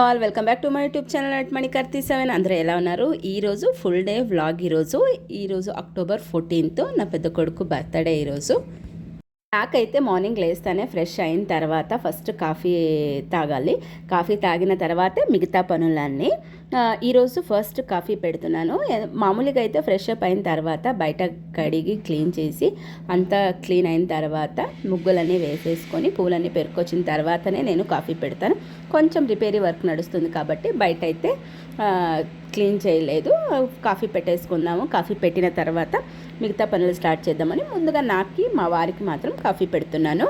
All welcome back to my YouTube channel at Manikarthi seven. అందరూ ఎలా ఉన్నారు? ఈరోజు ఫుల్ డే వ్లాగ్ ఈరోజు. ఈరోజు అక్టోబర్ ఫోర్టీన్త్ నా పెద్ద కొడుకు బర్త్డే ఈరోజు. నాకైతే మార్నింగ్ లేస్తానే ఫ్రెష్ అయిన తర్వాత ఫస్ట్ కాఫీ తాగాలి. కాఫీ తాగిన తర్వాతే మిగతా పనులన్నీ. ఈరోజు ఫస్ట్ కాఫీ పెడుతున్నాను. మామూలుగా అయితే ఫ్రెష్ అప్ అయిన తర్వాత బయట కడిగి క్లీన్ చేసి అంతా క్లీన్ అయిన తర్వాత ముగ్గులన్నీ వేసేసుకొని పూలన్నీ పెరుకొచ్చిన తర్వాతనే నేను కాఫీ పెడతాను. కొంచెం రిపేరీ వర్క్ నడుస్తుంది కాబట్టి బయట అయితే క్లీన్ చేయలేదు. కాఫీ పెట్టేసుకుందాము. కాఫీ పెట్టిన తర్వాత మిగతా పనులు స్టార్ట్ చేద్దామని ముందుగా నాకి మా వారికి మాత్రం కాఫీ పెడుతున్నాను.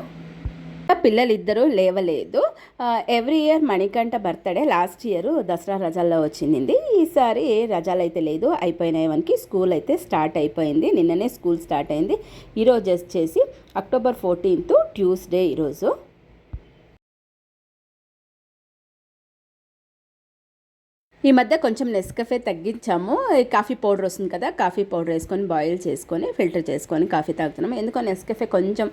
పిల్లలు లేవలేదు. Every year Manikanta birthday last year Dasara రజాల్లో వచ్చింది. ఈసారి రజాలు అయితే లేదు అయిపోయినాయి మనకి స్కూల్ అయితే స్టార్ట్ అయిపోయింది. నిన్ననే స్కూల్ స్టార్ట్ అయింది. ఈరోజు వచ్చేసి అక్టోబర్ ఫోర్టీన్త్ ట్యూస్డే ఈరోజు ఈ మధ్య కొంచెం నెస్కఫే తగ్గించాము. కాఫీ పౌడర్ వస్తుంది కదా కాఫీ పౌడర్ వేసుకొని బాయిల్ చేసుకొని ఫిల్టర్ చేసుకొని కాఫీ తాగుతున్నాము. ఎందుకో నెస్కఫే కొంచెం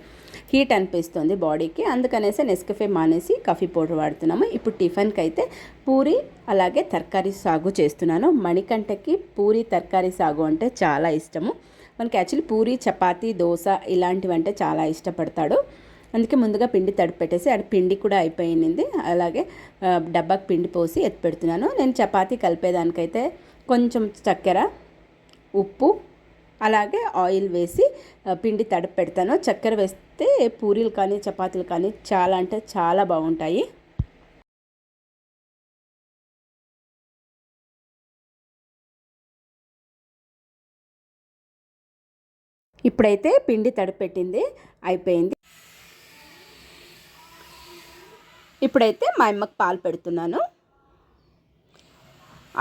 హీట్ అనిపిస్తుంది బాడీకి. అందుకనేసి నెస్కఫే మానేసి కాఫీ పౌడర్ వాడుతున్నాము. ఇప్పుడు టిఫిన్కి అయితే పూరి అలాగే తరకారీ సాగు చేస్తున్నాను. మణికంఠకి పూరి తరకారీ సాగు అంటే చాలా ఇష్టము. మనకి యాక్చువల్లీ పూరి చపాతీ దోశ ఇలాంటివి అంటే చాలా ఇష్టపడతాడు. అందుకే ముందుగా పిండి తడిపి పెట్టేసి అది పిండి కూడా అయిపోయింది. అలాగే డబ్బాకి పిండి పోసి ఎత్తి పెడుతున్నాను. నేను చపాతీ కలిపేదానికైతే కొంచెం చక్కెర ఉప్పు అలాగే ఆయిల్ వేసి పిండి తడిపి పెడతాను చక్కెర వేస్తే పూరీలు కానీ చపాతీలు కానీ చాలా అంటే చాలా బాగుంటాయి. ఇప్పుడైతే పిండి తడిపెట్టింది. అయిపోయింది. ఇప్పుడైతే మా అమ్మకి పాలు పెడుతున్నాను.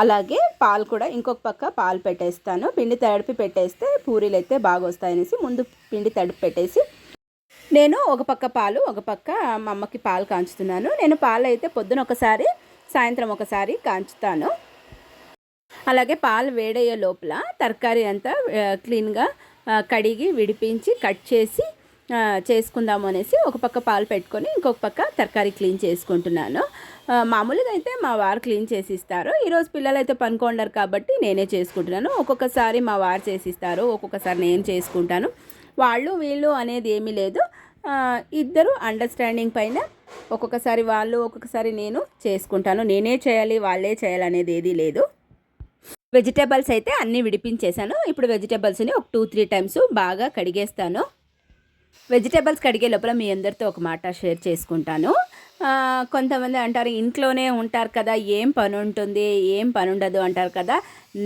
అలాగే పాలు కూడా ఇంకొక పక్క పాలు పెట్టేస్తాను. పిండి తడిపి పెట్టేస్తే పూరీలు అయితే బాగా వస్తాయనేసి ముందు పిండి తడిపి పెట్టేసి నేను ఒక పక్క పాలు ఒక పక్క మా అమ్మకి పాలు కాంచుతున్నాను. నేను పాలు అయితే పొద్దున ఒకసారి సాయంత్రం ఒకసారి కాంచుతాను. అలాగే పాలు వేడయ్యే లోపల తరకారీ అంతా క్లీన్గా కడిగి విడిపించి కట్ చేసి చేసుకుందాము అనేసి ఒక పక్క పాలు పెట్టుకొని ఇంకొక పక్క తరకారీ క్లీన్ చేసుకుంటున్నాను. మామూలుగా అయితే మా వారు క్లీన్ చేసి ఇస్తారు ఈరోజు పిల్లలు అయితే పనుకోండారు కాబట్టి నేనే చేసుకుంటున్నాను. ఒక్కొక్కసారి మా వారు చేసిస్తారు ఒక్కొక్కసారి నేను చేసుకుంటాను. వాళ్ళు వీళ్ళు అనేది ఏమీ లేదు. ఇద్దరు అండర్స్టాండింగ్ పైన ఒక్కొక్కసారి వాళ్ళు ఒక్కొక్కసారి నేను చేసుకుంటాను. నేనే చేయాలి వాళ్ళే చేయాలి అనేది ఏదీ లేదు. వెజిటేబుల్స్ అయితే అన్నీ విడిపించేసాను ఇప్పుడు వెజిటేబుల్స్ని ఒక టూ త్రీ టైమ్స్ బాగా కడిగేస్తాను. వెజిటేబుల్స్ కడిగే లోపల మీ అందరితో ఒక మాట షేర్ చేసుకుంటాను. కొంతమంది అంటారు ఇంట్లోనే ఉంటారు కదా ఏం పని ఉంటుంది ఏం పని ఉండదు అంటారు కదా.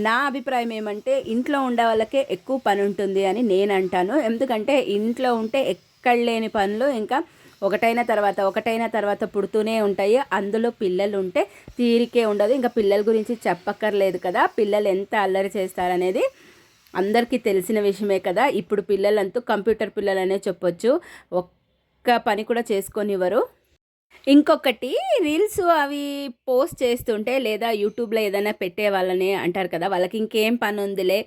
నా అభిప్రాయం ఏమంటే ఇంట్లో ఉండే వాళ్ళకే ఎక్కువ పని ఉంటుంది అని నేను అంటాను. ఎందుకంటే ఇంట్లో ఉంటే ఎక్కడ లేని పనులు ఇంకా ఒకటైన తర్వాత ఒకటైన తర్వాత పుడుతూనే ఉంటాయి. అందులో పిల్లలు ఉంటే తీరికే ఉండదు. ఇంకా పిల్లల గురించి చెప్పక్కర్లేదు కదా. పిల్లలు ఎంత అల్లరి చేస్తారనేది అందరికీ తెలిసిన విషయమే కదా. ఇప్పుడు పిల్లలంతా కంప్యూటర్ పిల్లలనే చెప్పొచ్చు. ఒక్క పని కూడా చేసుకొనివ్వరు. ఇంకొకటి రీల్స్ అవి పోస్ట్ చేస్తుంటే లేదా యూట్యూబ్లో ఏదైనా పెట్టే వాళ్ళని అంటారు కదా వాళ్ళకి ఇంకేం పని ఉందిలే.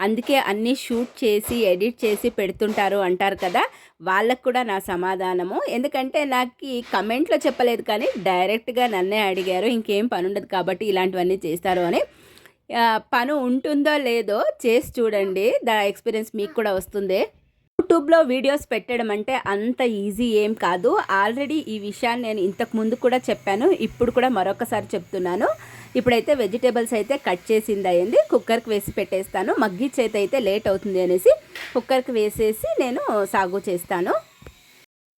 అందుకే అన్నీ షూట్ చేసి ఎడిట్ చేసి పెడుతుంటారు అంటారు కదా. వాళ్ళకు కూడా నా సమాధానము. ఎందుకంటే నాకు ఈ కమెంట్లో చెప్పలేదు కానీ డైరెక్ట్గా నన్నే అడిగారు. ఇంకేం పని ఉండదు కాబట్టి ఇలాంటివన్నీ చేస్తారు అని. పని ఉంటుందో లేదో చేసి చూడండి. దా ఎక్స్పీరియన్స్ మీకు కూడా వస్తుంది. యూట్యూబ్లో వీడియోస్ పెట్టడం అంటే అంత ఈజీ ఏం కాదు. ఆల్రెడీ ఈ విషయాన్ని నేను ఇంతకు ముందు కూడా చెప్పాను. ఇప్పుడు కూడా మరొకసారి చెప్తున్నాను. ఇప్పుడైతే వెజిటేబుల్స్ అయితే కట్ చేసింది అయింది. కుక్కర్కి వేసి పెట్టేస్తాను. మగ్గి చేతి అయితే లేట్ అవుతుంది అనేసి కుక్కర్కి వేసేసి నేను సాగు చేస్తాను.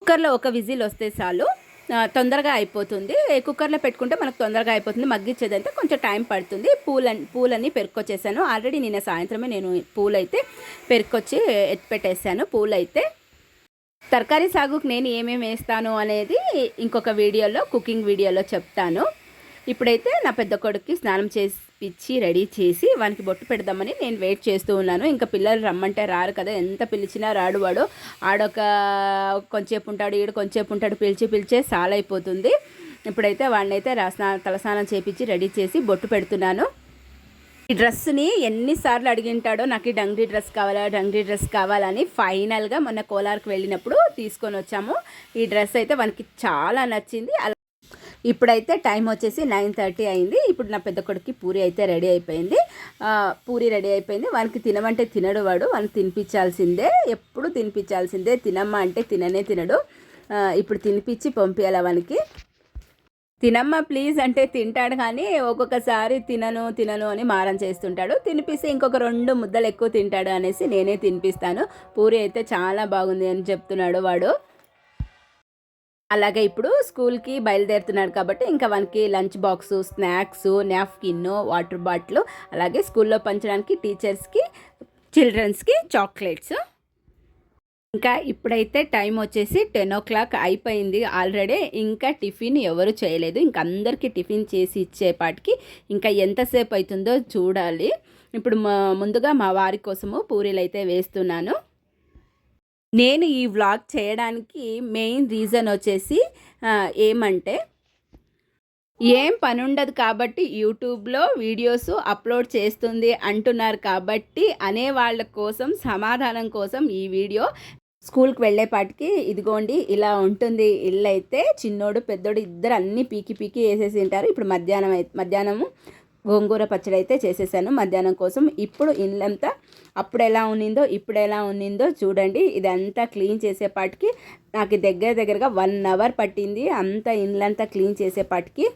కుక్కర్లో ఒక విజిల్ వస్తే చాలు. తొందరగా అయిపోతుంది. కుక్కర్లో పెట్టుకుంటే మనకు తొందరగా అయిపోతుంది. మగ్గిచ్చేదంటే కొంచెం టైం పడుతుంది. పూలని పూలన్నీ పెరుకొచ్చేసాను ఆల్రెడీ నిన్న సాయంత్రమే నేను పూలైతే పెరుకొచ్చి ఎత్తి పెట్టేశాను. పూలైతే తరకారీ సాగుకు నేను ఏమేమి వేస్తాను అనేది ఇంకొక వీడియోలో కుకింగ్ వీడియోలో చెప్తాను. ఇప్పుడైతే నా పెద్ద కొడుక్కి స్నానం చేసి రెడీ చేసి వానికి బొట్టు పెడదామని నేను వెయిట్ చేస్తూ ఉన్నాను. ఇంకా పిల్లలు రమ్మంటే రారు కదా ఎంత పిలిచినా రాడు వాడు. ఆడొక కొంచెంసేపు ఉంటాడు ఈడు కొంచెంసేపు ఉంటాడు పిలిచి పిలిచే సాలైపోతుంది. ఇప్పుడైతే వాడినైతే రాస్నా తలస్నానం చేపించి రెడీ చేసి బొట్టు పెడుతున్నాను. ఈ డ్రెస్ని ఎన్నిసార్లు అడిగింటాడో నాకు ఈ డంగ్రీ డ్రెస్ కావాలా డంగ్రీ డ్రెస్ కావాలని ఫైనల్గా మొన్న కోలార్కి వెళ్ళినప్పుడు తీసుకొని వచ్చాము. ఈ డ్రెస్ అయితే మనకి చాలా నచ్చింది. అలా ఇప్పుడైతే టైం వచ్చేసి నైన్ థర్టీ అయింది. ఇప్పుడు నా పెద్ద కొడుకు పూరి అయితే రెడీ అయిపోయింది. పూరి రెడీ అయిపోయింది. వానికి తినమంటే తినడు వాడు. వానికి తినిపించాల్సిందే. ఎప్పుడు తినిపించాల్సిందే. తినమ్మా అంటే తిననే తినడు. ఇప్పుడు తినిపించి పంపించాలి వానికి. తినమ్మా ప్లీజ్ అంటే తింటాడు కానీ ఒక్కొక్కసారి తినను తినను అని మారం చేస్తుంటాడు. తినిపిస్తే ఇంకొక రెండు ముద్దలు ఎక్కువ తింటాడు అనేసి నేనే తినిపిస్తాను. పూరి అయితే చాలా బాగుంది అని చెప్తున్నాడు వాడు. అలాగే ఇప్పుడు స్కూల్కి బయలుదేరుతున్నాడు కాబట్టి ఇంకా వానికి lunch box snacks napkin water bottle అలాగే స్కూల్లో పంచడానికి టీచర్స్కి చిల్డ్రన్స్కి చాక్లెట్స్. ఇంకా ఇప్పుడైతే టైం వచ్చేసి టెన్ ఓ క్లాక్ అయిపోయింది ఆల్రెడీ. ఇంకా టిఫిన్ ఎవరు చేయలేదు. ఇంకా అందరికీ టిఫిన్ చేసి ఇచ్చేపాటికి ఇంకా ఎంతసేపు అవుతుందో చూడాలి. ఇప్పుడు మా- ముందుగా మా వారి కోసము పూరీలు అయితే వేస్తున్నాను. నేను ఈ వ్లాగ్ చేయడానికి మెయిన్ రీజన్ వచ్చేసి ఏమంటే ఏం పని ఉండదు కాబట్టి యూట్యూబ్లో వీడియోస్ అప్లోడ్ చేస్తుంది అంటున్నారు కాబట్టి అనే వాళ్ళ కోసం సమాధానం కోసం ఈ వీడియో స్కూల్కి వెళ్ళేపాటికి ఇదిగోండి ఇలా ఉంటుంది ఇల్లు అయితే చిన్నోడు పెద్దోడు ఇద్దరు అన్నీ పీకి పీకి వేసేసి ఉంటారు ఇప్పుడు మధ్యాహ్నం మధ్యాహ్నము గోంగూర పచ్చడి అయితే చేసేసాను. మధ్యాహ్నం కోసం ఇప్పుడు ఇల్లంతా అప్పుడు ఎలా ఉన్నిందో ఇప్పుడు ఎలా ఉన్నిందో చూడండి. ఇదంతా క్లీన్ చేసేపాటికి నాకు దగ్గర దగ్గరగా వన్ అవర్ పట్టింది అంతా ఇండ్లంతా క్లీన్ చేసేపాటికి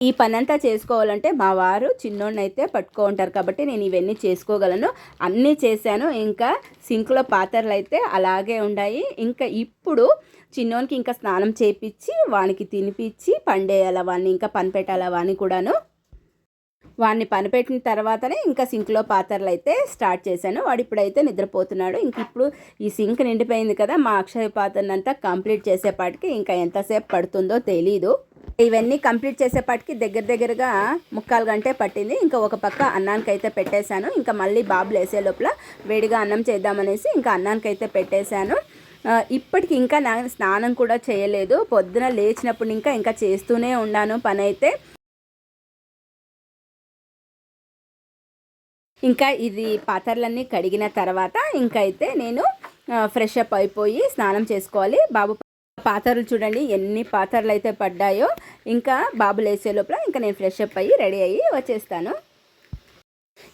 ఈ పనంతా చేసుకోవాలంటే మా వారు చిన్నోడిని అయితే పట్టుకో ఉంటారు కాబట్టి నేను ఇవన్నీ చేసుకోగలను. అన్నీ చేశాను. ఇంకా సింక్లో పాత్రలు అయితే అలాగే ఉన్నాయి ఇంకా ఇప్పుడు చిన్నోనికి ఇంకా స్నానం చేపించి వానికి తినిపించి పండేయాల వాడిని ఇంకా పని పెట్టాలా వాడిని కూడాను వాడిని పనిపెట్టిన తర్వాతనే ఇంకా సింక్లో పాత్రలు అయితే స్టార్ట్ చేశాను. వాడు ఇప్పుడైతే నిద్రపోతున్నాడు. ఇంక ఇప్పుడు ఈ సింక్ నిండిపోయింది కదా మా అక్షయ పాత్రనంతా కంప్లీట్ చేసేపాటికి ఇంకా ఎంతసేపు పడుతుందో తెలీదు. ఇవన్నీ కంప్లీట్ చేసేపాటికి దగ్గర దగ్గరగా ముక్కాలు గంటే పట్టింది. ఇంకా ఒక పక్క అన్నానికి అయితే పెట్టేశాను. ఇంకా మళ్ళీ బాబు లేసే లోపల వేడిగా అన్నం చేద్దామనేసి ఇంకా అన్నానికి అయితే పెట్టేశాను ఇప్పటికి ఇంకా నా స్నానం కూడా చేయలేదు. పొద్దున లేచినప్పుడు ఇంకా ఇంకా చేస్తూనే ఉన్నాను పని అయితే ఇంకా ఇది పాత్రలన్నీ కడిగిన తర్వాత ఇంకా అయితే నేను ఫ్రెష్ అప్ అయిపోయి స్నానం చేసుకోవాలి. బాబు పాత్రలు చూడండి ఎన్ని పాత్రలు అయితే పడ్డాయో ఇంకా బాబు లేసే లోపల ఇంకా నేను ఫ్రెష్ అప్ అయ్యి రెడీ అయ్యి వచ్చేస్తాను.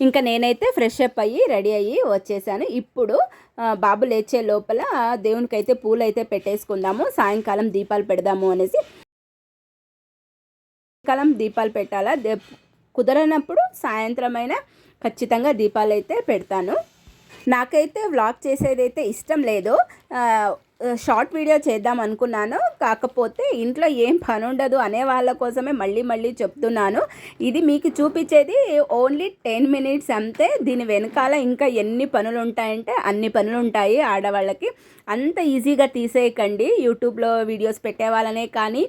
ఇంకా నేనైతే ఫ్రెష్ అప్ అయ్యి రెడీ అయ్యి వచ్చేసాను. ఇప్పుడు బాబు లేచే లోపల దేవునికి అయితే పూలు అయితే పెట్టేసుకుందాము. సాయంకాలం దీపాలు పెడదాము అనేసి. సాయంకాలం దీపాలు పెట్టాలా? దే కుదరనప్పుడు సాయంత్రమైన ఖచ్చితంగా దీపాలు అయితే పెడతాను. నాకైతే వ్లాగ్ చేసేదైతే ఇష్టం లేదు. షార్ట్ వీడియో చేద్దాం అనుకున్నాను. కాకపోతే ఇంట్లో ఏం పని ఉండదు అనే వాళ్ళ కోసమే మళ్ళీ మళ్ళీ చెప్తున్నాను. ఇది మీకు చూపించేది ఓన్లీ టెన్ మినిట్స్ అంతే. దీని వెనకాల ఇంకా ఎన్ని పనులు ఉంటాయంటే అన్ని పనులు ఉంటాయి ఆడవాళ్ళకి. అంత ఈజీగా తీసేయకండి. యూట్యూబ్లో వీడియోస్ పెట్టే వాళ్ళనే కానీ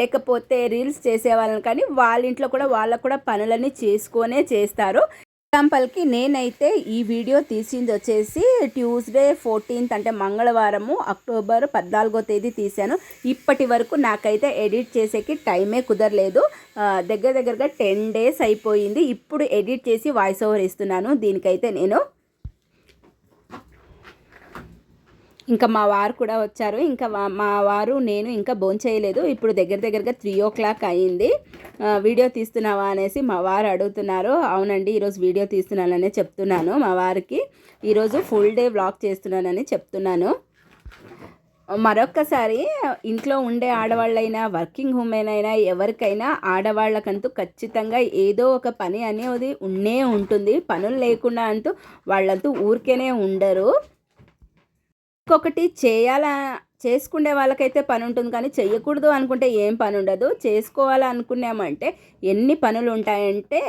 లేకపోతే రీల్స్ చేసే వాళ్ళని కానీ వాళ్ళ ఇంట్లో కూడా వాళ్ళకు కూడా పనులన్నీ చేసుకొనే చేస్తారు. ఎగ్జాంపుల్కి నేనైతే ఈ వీడియో తీసింది వచ్చేసి ట్యూస్డే ఫోర్టీన్త్ అంటే మంగళవారము అక్టోబర్ పద్నాలుగో తేదీ తీశాను. ఇప్పటి వరకు నాకైతే ఎడిట్ చేసేకి టైమే కుదరలేదు. దగ్గర దగ్గరగా టెన్ డేస్ అయిపోయింది. ఇప్పుడు ఎడిట్ చేసి వాయిస్ ఓవర్ ఇస్తున్నాను. దీనికైతే నేను ఇంకా మా వారు కూడా వచ్చారు. ఇంకా మా వారు నేను ఇంకా భోంచేయలేదు. ఇప్పుడు దగ్గర దగ్గరగా త్రీ ఓ క్లాక్ అయింది. వీడియో తీస్తున్నావా అనేసి మా వారు అడుగుతున్నారు. అవునండి ఈరోజు వీడియో తీస్తున్నాననే చెప్తున్నాను మా వారికి. ఈరోజు ఫుల్ డే వ్లాగ్ చేస్తున్నానని చెప్తున్నాను. మరొక్కసారి ఇంట్లో ఉండే ఆడవాళ్ళైనా వర్కింగ్ ఉమెన్ అయినా ఎవరికైనా ఆడవాళ్ళకంటూ ఖచ్చితంగా ఏదో ఒక పని అనేది ఉండే ఉంటుంది. పనులు లేకుండా అంటూ వాళ్ళంతూ ఊరికేనే ఉండరు. ఇంకొకటి చేయాలా చేసుకునే వాళ్ళకైతే పని ఉంటుంది కానీ చేయకూడదు అనుకుంటే ఏం పని ఉండదు చేసుకోవాలనుకున్నామంటే ఎన్ని పనులు ఉంటాయంటే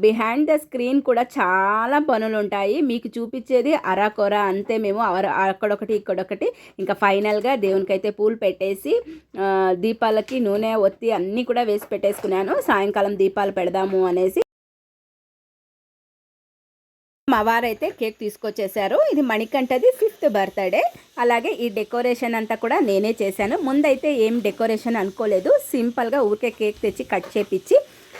బిహైండ్ ద స్క్రీన్ కూడా చాలా పనులు ఉంటాయి మీకు చూపించేది అరాకొర అంతే మేము అర- అక్కడొకటి ఇక్కడొకటి. ఇంకా ఫైనల్గా దేవునికైతే పూలు పెట్టేసి దీపాలకి నూనె ఒత్తి అన్నీ కూడా వేసి పెట్టేసుకున్నాను. సాయంకాలం దీపాలు పెడదాము అనేసి మా వారైతే కేక్ తీసుకొచ్చేసారు. ఇది మణికంఠది ఫిఫ్త్ బర్త్డే. అలాగే ఈ డెకరేషన్ అంతా కూడా నేనే చేశాను. ముందైతే ఏం డెకరేషన్ అనుకోలేదు. సింపుల్గా ఊరికే కేక్ తెచ్చి కట్ చేపించి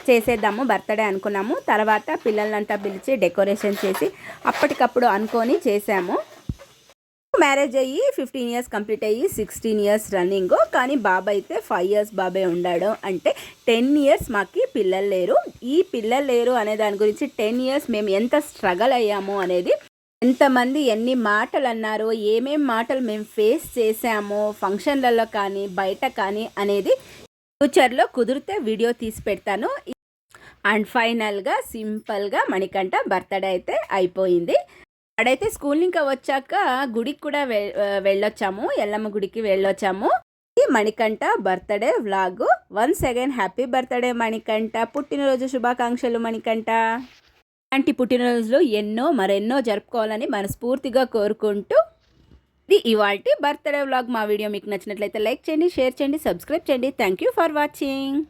చేసేద్దాము బర్త్డే అనుకున్నాము. తర్వాత పిల్లలంతా పిలిచి డెకరేషన్ చేసి అప్పటికప్పుడు అనుకొని చేసాము మ్యారేజ్ అయ్యి ఫిఫ్టీన్ ఇయర్స్ కంప్లీట్ అయ్యి సిక్స్టీన్ ఇయర్స్ రన్నింగ్. కానీ బాబాయ్ అయితే ఫైవ్ ఇయర్స్ బాబాయ్ ఉండడం. అంటే టెన్ ఇయర్స్ మాకు పిల్లలు లేరు. ఈ పిల్లలు లేరు అనే దాని గురించి టెన్ ఇయర్స్ మేము ఎంత స్ట్రగల్ అయ్యాము అనేది ఎంతమంది ఎన్ని మాటలు అన్నారో ఏమేం మాటలు మేము ఫేస్ చేసామో ఫంక్షన్లలో కానీ బయట కానీ అనేది ఫ్యూచర్లో కుదిరితే వీడియో తీసి పెడతాను. అండ్ ఫైనల్గా సింపుల్గా మణికంఠ బర్త్డే అయితే అయిపోయింది. అడైతే స్కూల్ ఇంకా వచ్చాక గుడికి కూడా వెళ్ళొచ్చాము. ఎల్లమ్మ గుడికి వెళ్ళొచ్చాము. ఈ Manikanta birthday vlog. Once again happy birthday Manikanta. పుట్టినరోజు శుభాకాంక్షలు మణికంఠ. అలాంటి పుట్టినరోజులు ఎన్నో మరెన్నో జరుపుకోవాలని మనస్ఫూర్తిగా కోరుకుంటూ ఇది ఇవాళ బర్త్డే వ్లాగ్. మా వీడియో మీకు నచ్చినట్లయితే లైక్ చేయండి షేర్ చేయండి సబ్స్క్రైబ్ చేయండి. Thank you for watching.